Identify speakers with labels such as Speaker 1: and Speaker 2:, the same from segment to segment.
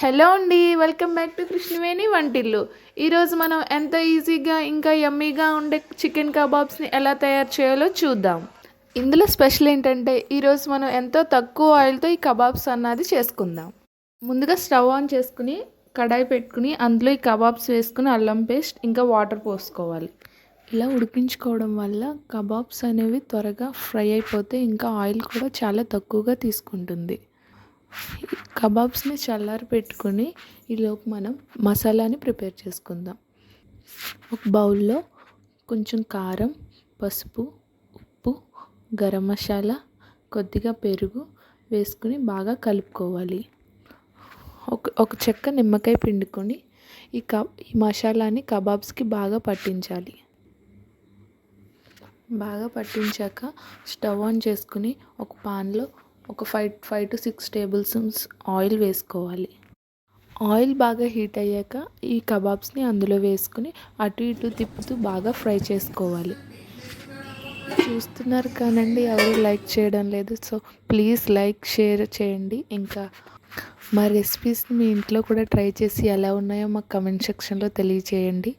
Speaker 1: Hello అండి welcome back to Krishnaveni వంటిల్లు. ఈరోజు మనం ఎంత ఈజీగా ఇంకా యమ్మీగా ఉండే చికెన్ కబాబ్స్ని ఎలా తయారు చేయాలో చూద్దాం. ఇందులో స్పెషల్ ఏంటంటే ఈరోజు మనం ఎంతో తక్కువ ఆయిల్తో ఈ కబాబ్స్ అన్నది చేసుకుందాం. ముందుగా స్టవ్ ఆన్ చేసుకుని కడాయి పెట్టుకుని అందులో ఈ కబాబ్స్ వేసుకుని అల్లం పేస్ట్ ఇంకా వాటర్ పోసుకోవాలి. ఇలా ఉడికించుకోవడం వల్ల కబాబ్స్ అనేవి త్వరగా ఫ్రై అయిపోతే ఇంకా ఆయిల్ కూడా చాలా తక్కువగా తీసుకుంటుంది. కబాబ్స్ని చల్లారి పెట్టుకొని ఈలోపు మనం మసాలాని ప్రిపేర్ చేసుకుందాం. ఒక బౌల్లో కొంచెం కారం పసుపు ఉప్పు గరం మసాలా కొద్దిగా పెరుగు వేసుకుని బాగా కలుపుకోవాలి. ఒక ఒక చెక్క నిమ్మకాయ పిండుకొని ఈ క ఈ మసాలాని కబాబ్స్కి బాగా పట్టించాలి. బాగా పట్టించాక స్టవ్ ఆన్ చేసుకుని ఒక పాన్లో ఒక five five to six tablespoons oil వేసుకోవాలి. ఆయిల్ బాగా హీట్ అయ్యాక ఈ కబాబ్స్ని అందులో వేసుకుని అటు ఇటు తిప్పుతూ బాగా ఫ్రై చేసుకోవాలి. చూస్తున్నారు కానండి ఎవరు లైక్ చేయడం లేదు. సో ప్లీజ్ లైక్ షేర్ చేయండి. ఇంకా మా రెసిపీస్ని మీ ఇంట్లో కూడా ట్రై చేసి ఎలా ఉన్నాయో మాకు కమెంట్ సెక్షన్లో తెలియచేయండి.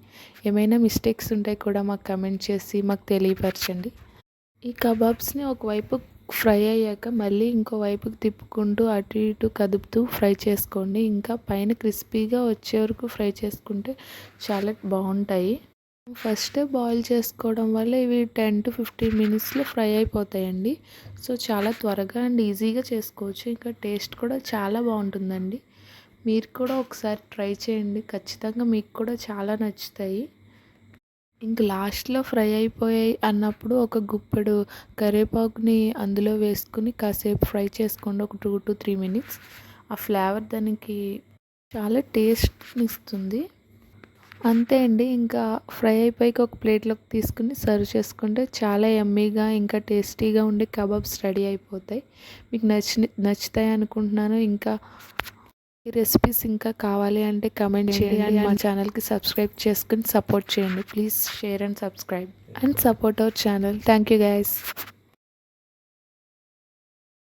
Speaker 1: ఏమైనా మిస్టేక్స్ ఉంటే కూడా మాకు కమెంట్ చేసి మాకు తెలియపరచండి. ఈ కబాబ్స్ని ఒకవైపు ఫ్రై అయ్యాక మళ్ళీ ఇంకో వైపుకి తిప్పుకుంటూ అటు ఇటు కదుపుతూ ఫ్రై చేసుకోండి. ఇంకా పైన క్రిస్పీగా వచ్చే వరకు ఫ్రై చేసుకుంటే చాలా బాగుంటాయి. ఫస్ట్ బాయిల్ చేసుకోవడం వల్ల ఇవి టెన్ టు ఫిఫ్టీన్ మినిట్స్లో ఫ్రై అయిపోతాయండి. సో చాలా త్వరగా అండ్ ఈజీగా చేసుకోవచ్చు. ఇంకా టేస్ట్ కూడా చాలా బాగుంటుందండి. మీరు కూడా ఒకసారి ట్రై చేయండి. ఖచ్చితంగా మీకు కూడా చాలా నచ్చుతాయి. ఇంక లాస్ట్లో ఫ్రై అయిపోయాయి అన్నప్పుడు ఒక గుప్పెడు కరివేపాకుని అందులో వేసుకుని కాసేపు ఫ్రై చేసుకోండి. ఒక టూ టు త్రీ మినిట్స్. ఆ ఫ్లేవర్ దానికి చాలా టేస్ట్ని ఇస్తుంది. అంతే అండి. ఇంకా ఫ్రై అయిపోయాక ఒక ప్లేట్లోకి తీసుకుని సర్వ్ చేసుకుంటే చాలా ఎమ్మీగా ఇంకా టేస్టీగా ఉండే కబాబ్స్ రెడీ అయిపోతాయి. మీకు నచ్చి నచ్చుతాయి అనుకుంటున్నాను. ఇంకా ఈ రెసిపీస్ ఇంకా కావాలి అంటే కమెంట్ చేయండి. అండ్ మా ఛానల్కి సబ్స్క్రైబ్ చేసుకుని సపోర్ట్ చేయండి. Please share and subscribe and support our channel thank you guys